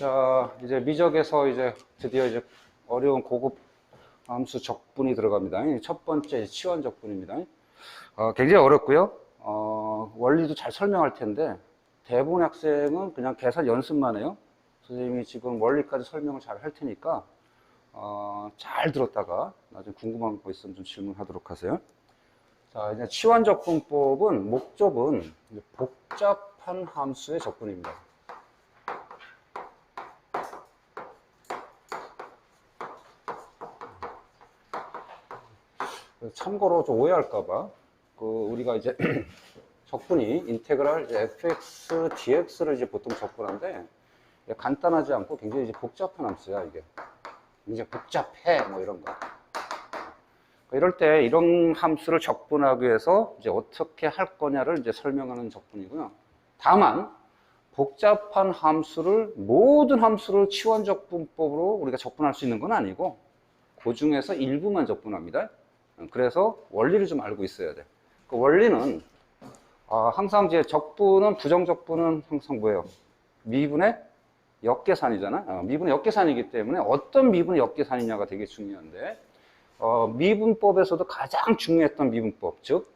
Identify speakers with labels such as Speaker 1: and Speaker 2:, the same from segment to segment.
Speaker 1: 자, 이제 미적에서 이제 드디어 이제 어려운 고급 함수 적분이 들어갑니다. 이첫 번째 치환 적분입니다. 어, 굉장히 어렵고요. 어, 원리도 잘 설명할 텐데 대부분 학생은 그냥 계산 연습만 해요. 선생님이 지금 원리까지 설명을 잘 할 테니까 어, 잘 들었다가 나중에 궁금한 거 있으면 좀 질문하도록 하세요. 자, 이제 치환 적분법은 목적은 복잡한 함수의 적분입니다. 참고로 좀 오해할까봐 그 우리가 이제 적분이 인테그랄 fx dx를 이제 보통 적분한데 간단하지 않고 굉장히 이제 복잡한 함수야 이게. 굉장히 복잡해 뭐 이런 거. 이럴 때 이런 함수를 적분하기 위해서 이제 어떻게 할 거냐를 이제 설명하는 적분이고요. 다만 복잡한 함수를 모든 함수를 치환 적분법으로 우리가 적분할 수 있는 건 아니고 그 중에서 일부만 적분합니다 그래서 원리를 좀 알고 있어야 돼. 그 원리는 아, 항상 이제 적분은 부정적분은 항상 뭐예요? 미분의 역계산이잖아. 어, 미분의 역계산이기 때문에 어떤 미분의 역계산이냐가 되게 중요한데 어, 미분법에서도 가장 중요했던 미분법, 즉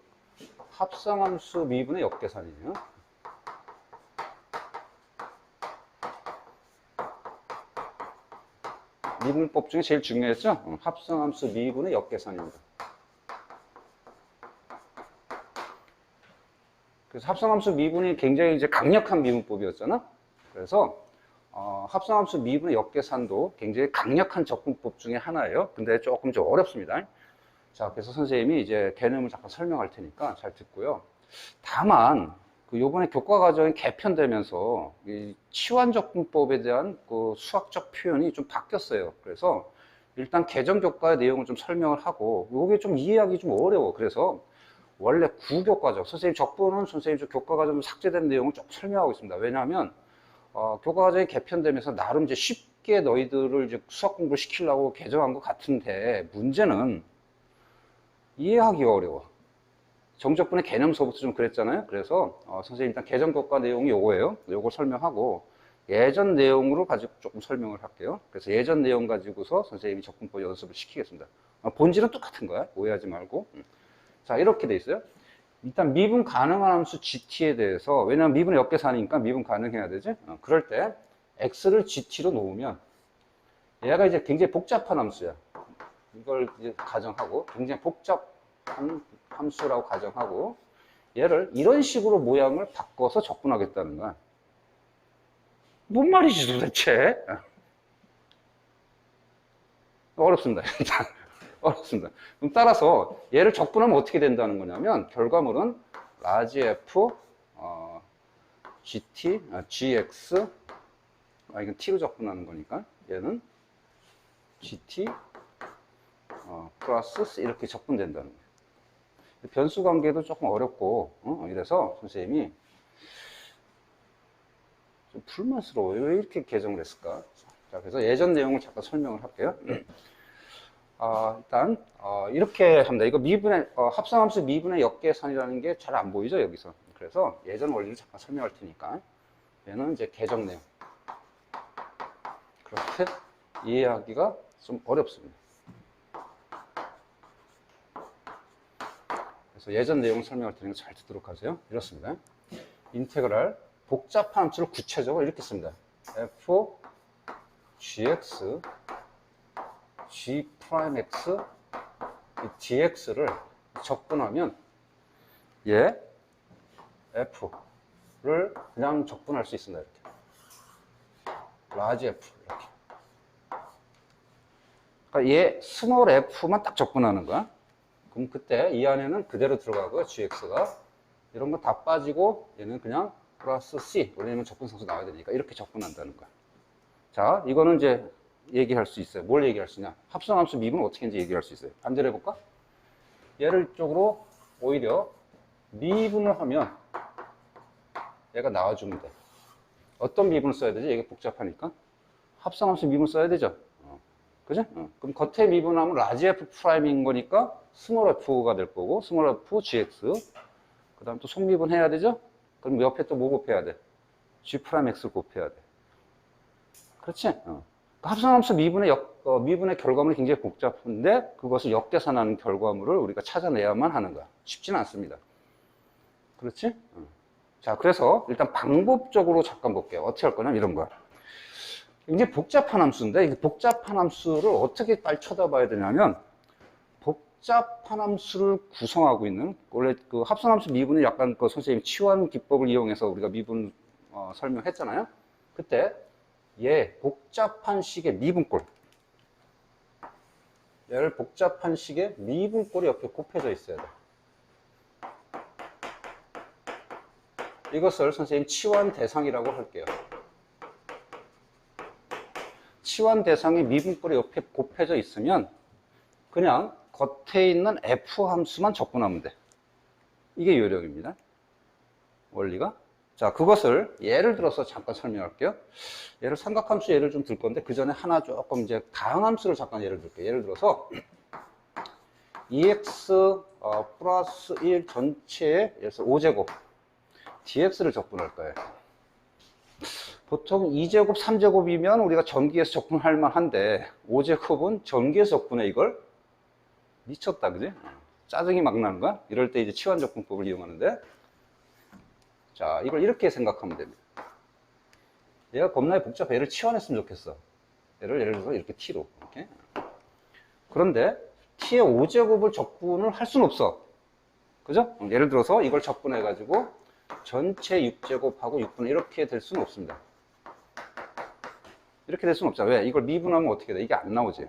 Speaker 1: 합성함수 미분의 역계산이에요. 미분법 중에 제일 중요했죠? 어, 합성함수 미분의 역계산입니다. 그래서 합성함수 미분이 굉장히 이제 강력한 미분법이었잖아. 그래서 어, 합성함수 미분의 역계산도 굉장히 강력한 접근법 중에 하나예요. 근데 조금 좀 어렵습니다. 자, 그래서 선생님이 이제 개념을 잠깐 설명할 테니까 잘 듣고요. 다만 그 요번에 교과 과정이 개편되면서 이 치환 접근법에 대한 그 수학적 표현이 좀 바뀌었어요. 그래서 일단 개정 교과의 내용을 좀 설명을 하고 요게 좀 이해하기 좀 어려워. 그래서 원래 구교과정, 선생님 적분은 선생님 저 교과과정 삭제된 내용을 좀 설명하고 있습니다. 왜냐하면 어, 교과과정이 개편되면서 나름 이제 쉽게 너희들을 이제 수학 공부를 시키려고 개정한 것 같은데 문제는 이해하기가 어려워. 정적분의 개념서부터 좀 그랬잖아요. 그래서 어, 선생님 일단 개정 교과 내용이 요거예요. 요걸 설명하고 예전 내용으로 가지고 조금 설명을 할게요. 그래서 예전 내용 가지고서 선생님이 적분법 연습을 시키겠습니다. 어, 본질은 똑같은 거야. 오해하지 말고. 음. 자, 이렇게 돼 있어요. 일단 미분 가능한 함수 GT에 대해서, 왜냐면 미분의 역계산이니까 미분 가능해야 되지? 어, 그럴 때, X를 GT로 놓으면, 얘가 이제 굉장히 복잡한 함수야. 이걸 이제 가정하고, 굉장히 복잡한 함수라고 가정하고, 얘를 이런 식으로 모양을 바꿔서 적분하겠다는 거야. 뭔 말이지 도대체? 어. 어렵습니다. 일단. 어렵습니다. 그럼 따라서 얘를 적분하면 어떻게 된다는 거냐면 결과물은 라지 f 어, gt 아, gx 아 이건 t로 적분하는 거니까 얘는 gt 어, 플러스 이렇게 적분된다는 거예요. 변수 관계도 조금 어렵고 어? 이래서 선생님이 좀 불만스러워요. 왜 이렇게 개정을 했을까? 자, 그래서 예전 내용을 잠깐 설명을 할게요. 어, 일단 어, 이렇게 합니다. 이거 미분의 어, 합성함수 미분의 역계산이라는 게 잘 안 보이죠 여기서. 그래서 예전 원리를 잠깐 설명할 테니까 얘는 이제 개정 내용. 그렇게 이해하기가 좀 어렵습니다. 그래서 예전 내용을 설명할 테니까 잘 듣도록 하세요. 이렇습니다. 인테그랄 복잡한 함수를 구체적으로 이렇게 씁니다. f gx g 프라임 x dx를 적분하면 얘 f를 그냥 적분할 수 있습니다. 이렇게 라지 f 이렇게. 그러니까 얘 스몰 f만 딱 적분하는 거야. 그럼 그때 이 안에는 그대로 들어가고요. gx가 이런 거 다 빠지고 얘는 그냥 플러스 c 왜냐면 적분상수 나와야 되니까 이렇게 적분한다는 거야. 자, 이거는 이제 얘기할 수 있어요. 뭘 얘기할 수 있냐? 합성함수 미분은 어떻게 이제 얘기할 수 있어요? 반대로 해볼까? 얘를 쪽으로 오히려 미분을 하면 얘가 나와주면 돼. 어떤 미분을 써야 되지? 이게 복잡하니까. 합성함수 미분 써야 되죠? 어. 그죠? 어. 그럼 겉에 미분하면 라지 f 프라임인 거니까 스몰 f가 될 거고, 스몰 f gx. 그 다음 또 속미분 해야 되죠? 그럼 옆에 또 뭐 곱해야 돼? g 프라임 x를 곱해야 돼. 그렇지? 어. 합성함수 미분의 역, 어, 미분의 결과물이 굉장히 복잡한데 그것을 역계산하는 결과물을 우리가 찾아내야만 하는 거야. 쉽지는 않습니다. 그렇지? 어. 자, 그래서 일단 방법적으로 잠깐 볼게요. 어떻게 할 거냐면 이런 거야. 굉장히 복잡한 함수인데 이 복잡한 함수를 어떻게 빨리 쳐다봐야 되냐면 복잡한 함수를 구성하고 있는 원래 그 합성함수 미분을 약간 그 선생님 치환 기법을 이용해서 우리가 미분 어, 설명했잖아요. 그때 얘 복잡한 식의 미분꼴 얘를 복잡한 식의 미분꼴이 옆에 곱해져 있어야 돼. 이것을 선생님 치환 대상이라고 할게요. 치환 대상의 미분꼴이 옆에 곱해져 있으면 그냥 겉에 있는 f 함수만 적분하면 돼. 이게 요령입니다. 원리가. 자, 그것을 예를 들어서 잠깐 설명할게요. 예를 삼각함수 예를 좀 들 건데 그 전에 하나 조금 이제 다항함수를 잠깐 예를 들게요. 예를 들어서 EX 어, 플러스 1 전체에 들어서 5제곱 dx를 적분할 거예요. 보통 2제곱, 3제곱이면 우리가 전기에서 적분할 만한데 5제곱은 전기에서 적분해 이걸 미쳤다 그지? 짜증이 막 나는 거야? 이럴 때 이제 치환 적분법을 이용하는데 자 이걸 이렇게 생각하면 됩니다. 얘가 겁나게 복잡해. 얘를 치환했으면 좋겠어. 얘를 예를 들어서 이렇게 t로 이렇게. 그런데 t의 5제곱을 적분을 할 수는 없어. 그죠? 예를 들어서 이걸 적분해 가지고 전체 6제곱하고 6분의 이렇게 될 수는 없습니다. 이렇게 될 수는 없잖아. 왜? 이걸 미분하면 어떻게 돼? 이게 안 나오지.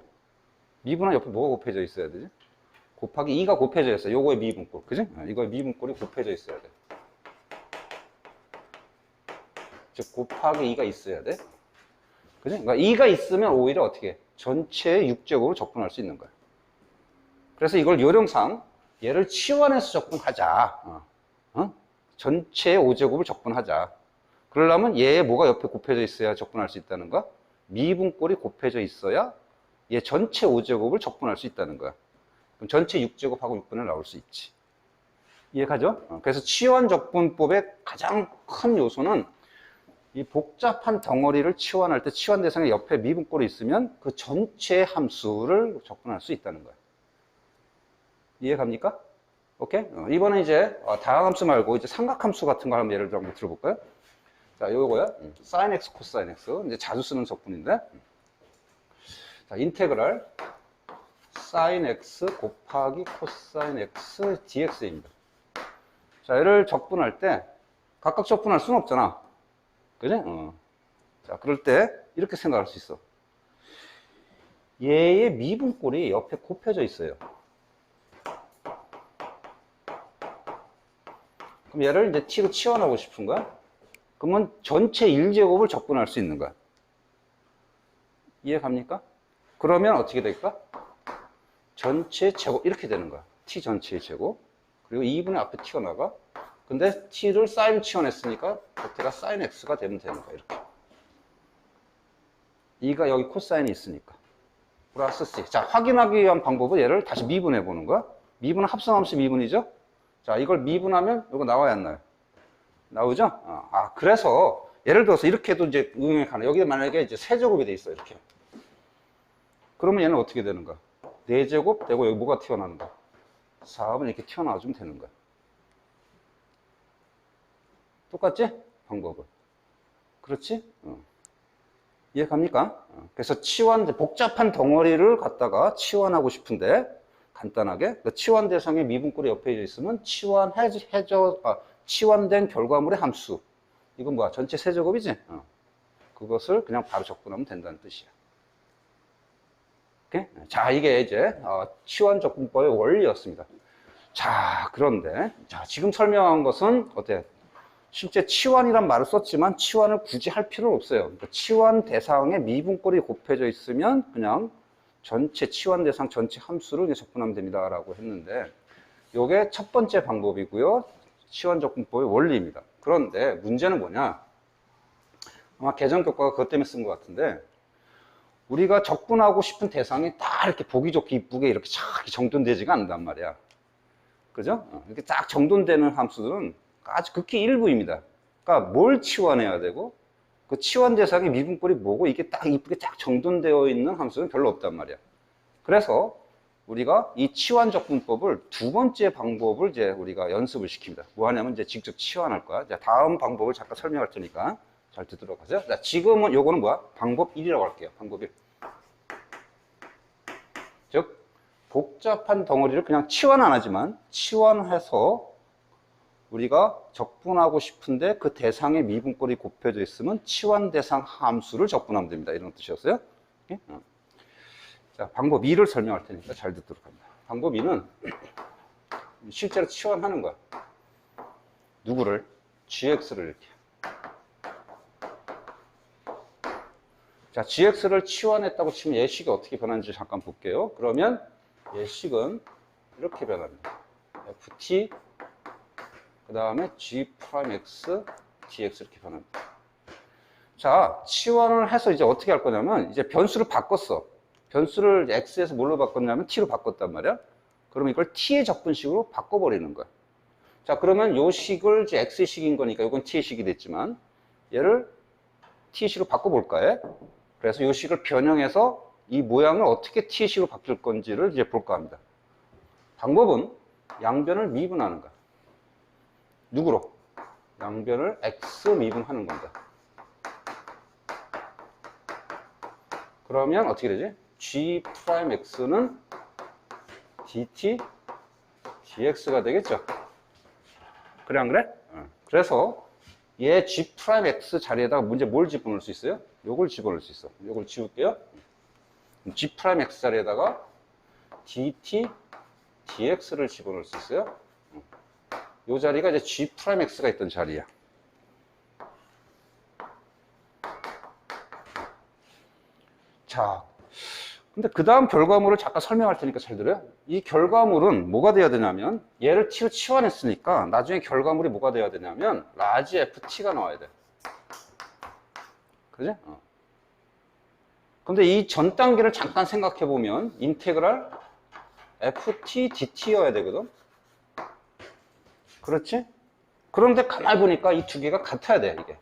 Speaker 1: 미분하면 옆에 뭐가 곱해져 있어야 되지? 곱하기 2가 곱해져 있어. 요거의 미분꼴. 그지? 이거의 미분꼴이 곱해져 있어야 돼. 즉, 곱하기 2가 있어야 돼. 그지? 그러니까 2가 있으면 오히려 어떻게 해? 전체의 6제곱으로 적분할 수 있는 거야. 그래서 이걸 요령상 얘를 치환해서 적분하자. 어. 어? 전체의 5제곱을 적분하자. 그러려면 얘에 뭐가 옆에 곱해져 있어야 적분할 수 있다는 거야? 미분꼴이 곱해져 있어야 얘 전체 5제곱을 적분할 수 있다는 거야. 그럼 전체 6제곱하고 6분을 나올 수 있지. 이해가죠? 어, 그래서 치환 적분법의 가장 큰 요소는 이 복잡한 덩어리를 치환할 때 치환 대상에 옆에 미분꼴이 있으면 그 전체 함수를 적분할 수 있다는 거야. 이해 갑니까? 오케이? 어, 이번에 이제 어, 다항함수 말고 이제 삼각함수 같은 거 한번 예를 들어 한번 들어볼까요? 자, 요거야. sin x, cosine x. 이제 자주 쓰는 적분인데. 자, 인테그랄 sin x 곱하기 cosine x dx입니다. 자, 얘를 적분할 때 각각 적분할 수는 없잖아. 그지? 어. 자, 그럴 때 이렇게 생각할 수 있어. 얘의 미분꼴이 옆에 곱해져 있어요. 그럼 얘를 이제 t로 치환하고 싶은 거야? 그러면 전체 1제곱을 적분할 수 있는 거야. 이해 갑니까? 그러면 어떻게 될까? 전체 제곱 이렇게 되는 거야. t 전체의 제곱. 그리고 2분의 앞에 t가 나가. 근데 t를 sin 치환했으니까 겉에가 sin x가 되면 되는 거야. 이렇게. 2가 여기 코사인이 있으니까. 플러스 c. 자, 확인하기 위한 방법은 얘를 다시 미분해 보는 거야. 미분은 합성함수 미분이죠? 자, 이걸 미분하면 이거 나와야 안 나요? 나오죠? 어, 아, 그래서 예를 들어서 이렇게도 이제 응용이 가능. 여기 만약에 이제 세제곱이 돼 있어, 이렇게. 그러면 얘는 어떻게 되는 거야? 4제곱 되고 여기 뭐가 거야? 4은 이렇게 튀어나와주면 되는 거야. 똑같지? 방법은. 그렇지? 어. 이해 갑니까? 어. 그래서 치환, 복잡한 덩어리를 갖다가 치환하고 싶은데, 간단하게, 그 치환 대상의 미분꼴이 옆에 있으면 치환해져, 해져, 아, 치환된 결과물의 함수. 이건 뭐야? 전체 세제곱이지? 어. 그것을 그냥 바로 적분하면 된다는 뜻이야. 오케이? 자, 이게 이제 어, 치환 적분법의 원리였습니다. 자, 그런데 자, 지금 설명한 것은 어때? 실제 치환이란 말을 썼지만 치환을 굳이 할 필요는 없어요. 그러니까 치환 대상에 미분꼴이 곱해져 있으면 그냥 전체 치환 대상 전체 함수를 적분하면 됩니다라고 했는데 이게 첫 번째 방법이고요. 치환 적분법의 원리입니다. 그런데 문제는 뭐냐? 아마 개정 교과가 그것 때문에 쓴 것 같은데 우리가 적분하고 싶은 대상이 딱 이렇게 보기 좋게 이쁘게 이렇게 쫙 정돈되지가 않는단 말이야. 그죠? 어, 이렇게 딱 정돈되는 함수들은 아주 극히 일부입니다. 그러니까 뭘 치환해야 되고 그 치환 대상의 미분꼴이 뭐고 이게 딱 이쁘게 딱 정돈되어 있는 함수는 별로 없단 말이야. 그래서 우리가 이 치환 적분법을 두 번째 방법을 이제 우리가 연습을 시킵니다. 뭐 하냐면 이제 직접 치환할 거야. 자, 다음 방법을 잠깐 설명할 테니까 잘 듣도록 하죠. 자, 지금은 요거는 뭐야? 방법 1이라고 할게요. 방법 1. 즉, 복잡한 덩어리를 그냥 치환 안 하지만 치환해서 우리가 적분하고 싶은데 그 대상의 미분꼴이 곱해져 있으면 치환 대상 함수를 적분하면 됩니다. 이런 뜻이었어요. 예? 어. 자, 방법 2를 설명할 테니까 잘 듣도록 합니다. 방법 2는 실제로 치환하는 거야. 누구를? gx를 이렇게. 자, gx를 치환했다고 치면 예식이 어떻게 변하는지 잠깐 볼게요. 그러면 예식은 이렇게 변합니다. ft 그 다음에 g'x dx 이렇게 변합니다. 자, 치환을 해서 이제 어떻게 할 거냐면 이제 변수를 바꿨어. 변수를 x에서 뭘로 바꿨냐면 t로 바꿨단 말이야. 그러면 이걸 t의 적분식으로 바꿔버리는 거야. 자, 그러면 요 식을 이제 x의 식인 거니까 이건 t의 식이 됐지만 얘를 t의 식으로 바꿔볼까요? 그래서 요 식을 변형해서 이 모양을 어떻게 t의 식으로 바뀔 건지를 이제 볼까 합니다. 방법은 양변을 미분하는 거야. 누구로? 양변을 x 미분하는 겁니다. 그러면 어떻게 되지? g 프라임 x는 dt dx가 되겠죠? 그래 안 그래? 어. 그래서 얘 g 프라임 x 자리에다가 문제 뭘 집어넣을 수 있어요? 요걸 집어넣을 수 있어. 요걸 지울게요. g 프라임 x 자리에다가 dt dx를 집어넣을 수 있어요. 요 자리가 이제 g 프라임 x가 있던 자리야. 자, 근데 그 다음 결과물을 잠깐 설명할 테니까 잘 들어요. 이 결과물은 뭐가 돼야 되냐면 얘를 t로 치환했으니까 나중에 결과물이 뭐가 돼야 되냐면 라지 ft가 나와야 돼. 그지? 어. 근데 이 전 단계를 잠깐 생각해 보면 인테그랄 ft dt여야 되거든. 그렇지? 그런데 가만히 보니까 이 두 개가 같아야 돼, 이게.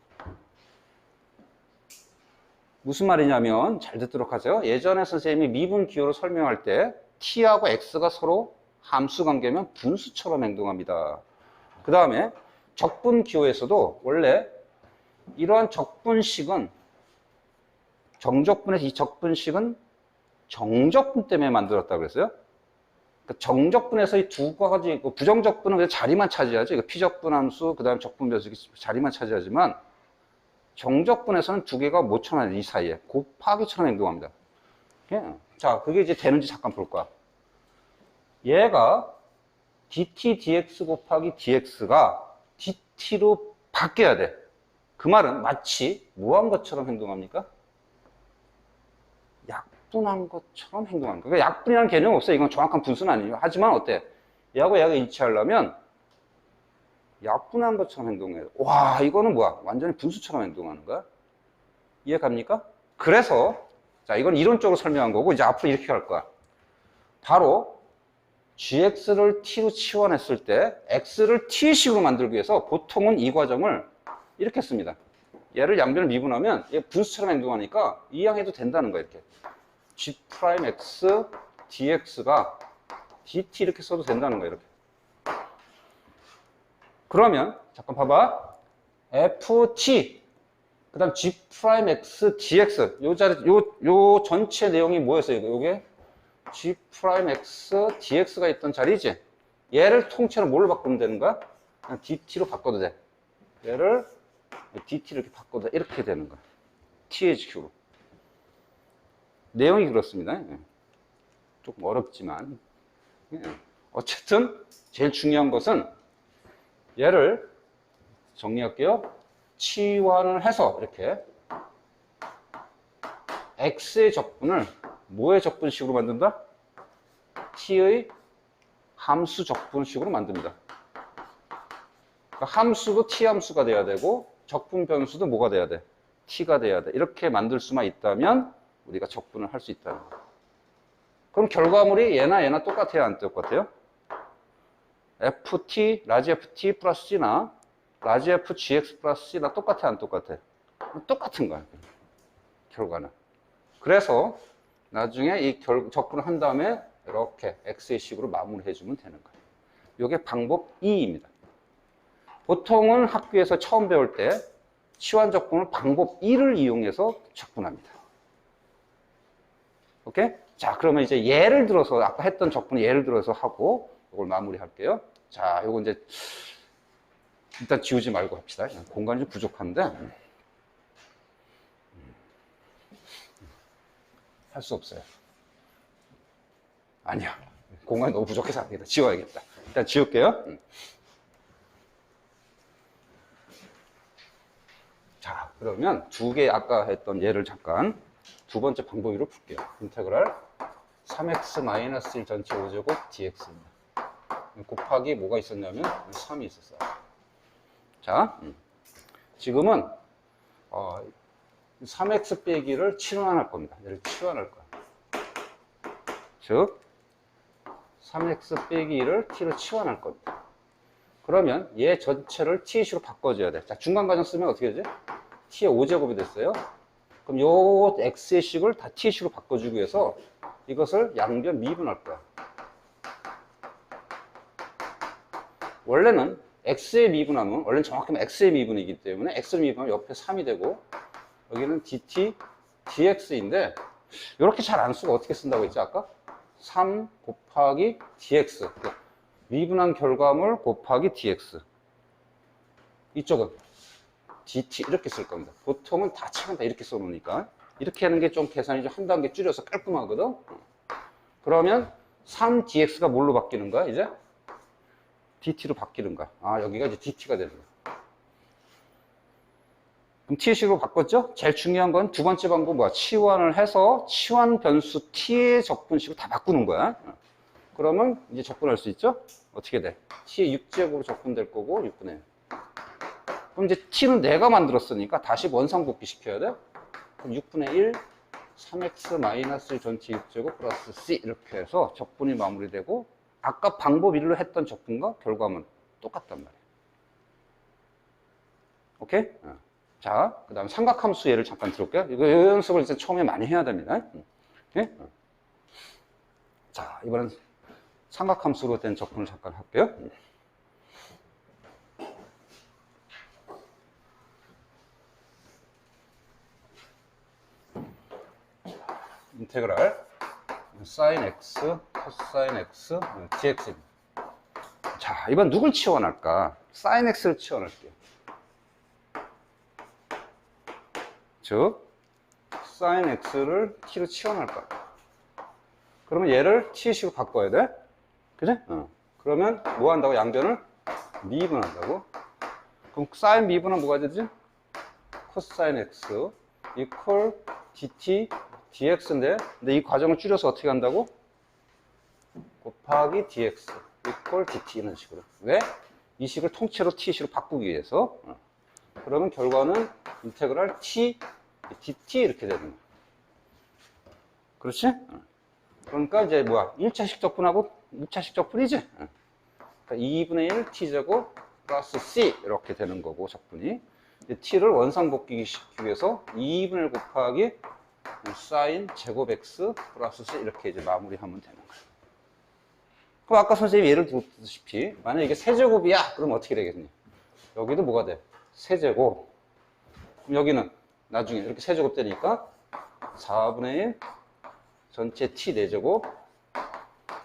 Speaker 1: 무슨 말이냐면, 잘 듣도록 하세요. 예전에 선생님이 미분 기호로 설명할 때, t하고 x가 서로 함수 관계면 분수처럼 행동합니다. 그 다음에 적분 기호에서도 원래 이러한 적분식은, 정적분에서 이 적분식은 정적분 때문에 만들었다고 그랬어요. 그 정적분에서 이 두 가지 그 부정적분은 그냥 자리만 차지하죠. 이거 피적분 함수, 그 다음 적분 변수기 자리만 차지하지만 정적분에서는 두 개가 못 쳐놔요. 이 사이에 곱하기처럼 행동합니다. 예. 자, 그게 이제 되는지 잠깐 볼 거야. 얘가 dt dx 곱하기 dx가 dt로 바뀌어야 돼. 그 말은 마치 뭐한 것처럼 행동합니까? 약분한 것처럼 행동하는 거예요. 그러니까 약분이라는 개념 없어요. 이건 정확한 분수는 아니에요. 하지만 어때? 얘하고 얘가 일치하려면 약분한 것처럼 행동해요. 와, 이거는 뭐야? 완전히 분수처럼 행동하는 거야? 이해 갑니까? 그래서, 자, 이건 이론적으로 설명한 거고, 이제 앞으로 이렇게 갈 거야. 바로, gx를 t로 치환했을 때, x를 t식으로 만들기 위해서 보통은 이 과정을 이렇게 씁니다. 얘를 양변을 미분하면 얘 분수처럼 행동하니까 이항해도 된다는 거야, 이렇게. G 프라임 x dx가 dt 이렇게 써도 된다는 거야, 이렇게. 그러면 잠깐 봐봐. ft 그 다음 g 프라임 x dx 요 자리 요 요 전체 내용이 뭐였어요? 요게 g 프라임 x dx가 있던 자리지. 얘를 통째로 뭘로 바꾸면 되는 거야? 그냥 dt로 바꿔도 돼. 얘를 dt로 이렇게 바꿔도 돼. 이렇게 되는 거야. thq로. 내용이 그렇습니다. 예. 조금 어렵지만. 예. 어쨌든 제일 중요한 것은 얘를 정리할게요. 치환을 해서 이렇게 x의 적분을 뭐의 적분식으로 만든다? t의 함수 적분식으로 만듭니다. 그러니까 함수도 t 함수가 돼야 되고 적분 변수도 뭐가 돼야 돼? t가 돼야 돼. 이렇게 만들 수만 있다면 우리가 적분을 할 수 있다는 거예요. 그럼 결과물이 얘나 얘나 똑같아요? 안 똑같아요? ft, 라지 ft 플러스 g나 라지 f gx 플러스 c나 똑같아 안 똑같아? 똑같은 거야. 결과는. 그래서 나중에 이 결, 적분을 한 다음에 이렇게 x의 식으로 마무리해 주면 되는 거예요. 이게 방법 2입니다. 보통은 학교에서 처음 배울 때 치환 적분을 방법 1을 이용해서 적분합니다. 오케이? 자, 그러면 이제 예를 들어서 아까 했던 적분 예를 들어서 하고 이걸 마무리할게요. 자, 요거 이제 일단 지우지 말고 합시다. 공간이 좀 부족한데 할 수 없어요. 아니야. 공간이 너무 부족해서 안 되겠다. 지워야겠다. 일단 지울게요. 음. 자, 그러면 두 개 아까 했던 예를 잠깐 두 번째 방법으로 풀게요. 인테그랄 3x-1 전체 5제곱 dx입니다. 곱하기 뭐가 있었냐면 3이 있었어요. 자, 음. 지금은 어, 3x 빼기를 치환할 겁니다. 얘를 치환할 거야. 즉, 3x 빼기 1을 t로 치환할 겁니다. 그러면 얘 전체를 t로 바꿔줘야 돼. 자, 중간 과정 쓰면 어떻게 되지? t의 5제곱이 됐어요. 그럼 요 x의 식을 다 t로 바꿔주기 위해서 이것을 양변 미분할 거야. 원래는 x의 미분하면, 원래는 정확하면 x의 미분이기 때문에 x를 미분하면 옆에 3이 되고 여기는 dt, dx인데 이렇게 잘 안 쓰고 어떻게 쓴다고 했지 아까? 3 곱하기 dx 미분한 결과물 곱하기 dx 이쪽은 dt 이렇게 쓸 겁니다 보통은 다 차근 다 이렇게 써놓으니까 이렇게 하는 게 좀 계산이 좀 한 단계 줄여서 깔끔하거든 그러면 3dx가 뭘로 바뀌는 거야 이제? dt로 바뀌는 거야 아 여기가 이제 dt가 되는 거야 그럼 t식으로 바꿨죠? 제일 중요한 건 두 번째 방법 뭐야? 치환을 해서 치환 변수 t의 적분식을 다 바꾸는 거야. 그러면 이제 적분할 수 있죠? 어떻게 돼? t의 6제곱으로 적분될 거고 6분의 1. 그럼 이제 t는 내가 만들었으니까 다시 원상 복귀 시켜야 돼. 그럼 6분의 1, 3x 1 전체 6제곱 플러스 c 이렇게 해서 적분이 마무리되고 아까 방법 1로 했던 적분과 결과물 똑같단 말이야. 오케이? 어. 자, 그 다음 삼각함수 예를 잠깐 들어볼게요. 이거 이 연습을 이제 처음에 많이 해야 됩니다. 네? 자, 이번엔 삼각함수로 된 적분을 잠깐 할게요. 인테그랄 sin x, cosine x, dx입니다. 자, 이번 누굴 치환할까? sin x를 치환할게요. 즉 sin x를 t로 거야. 그러면 얘를 t식으로 바꿔야 돼. 그지? 어. 그러면 뭐 한다고? 양변을 미분한다고. 그럼 sin 미분은 뭐가 되지? cosine x equal dt dx인데 근데 이 과정을 줄여서 어떻게 한다고? 곱하기 dx equal dt 이런 식으로. 왜? 이 식을 통째로 t식으로 바꾸기 위해서. 어. 그러면 결과는 인테그랄 t dt 이렇게 되는 거야. 그렇지? 그러니까 이제 뭐야? 1차식 적분하고 2차식 적분이지? 그러니까 2분의 1 t제곱 플러스 c 이렇게 되는 거고 적분이 t를 원상 복귀 시키기 위해서 2분의 1 곱하기 사인 제곱 x 플러스 c 이렇게 이제 마무리하면 되는 거야. 그럼 아까 선생님이 예를 들었다시피 만약 이게 세제곱이야 그럼 어떻게 되겠니? 여기도 뭐가 돼? 세제곱 그럼 여기는 나중에 이렇게 세제곱 되니까 4분의 1 전체 t 4제곱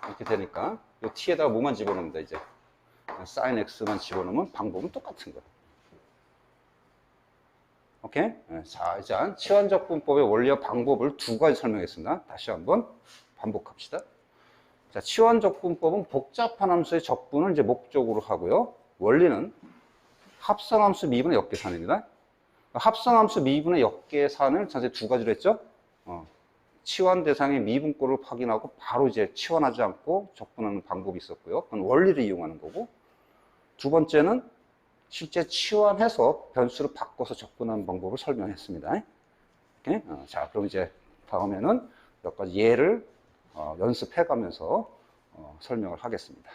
Speaker 1: 이렇게 되니까 이 t에다가 뭐만 집어넣으면 돼 이제 sin x만 집어넣으면 방법은 똑같은 거야 오케이? 네, 자 이제 치환적 분법의 원리와 방법을 두 가지 설명했습니다 다시 한번 반복합시다 자 치환적 분법은 복잡한 함수의 적분을 이제 목적으로 하고요 원리는 합성함수 미분의 역계산입니다. 합성함수 미분의 역계산을 전체 두 가지로 했죠. 어, 치환 대상의 미분꼴을 확인하고 바로 이제 치환하지 않고 적분하는 방법이 있었고요. 그건 원리를 이용하는 거고. 두 번째는 실제 치환해서 변수를 바꿔서 적분하는 방법을 설명했습니다. 오케이? 어, 자, 그럼 이제 다음에는 몇 가지 예를 어, 연습해 가면서 어, 설명을 하겠습니다.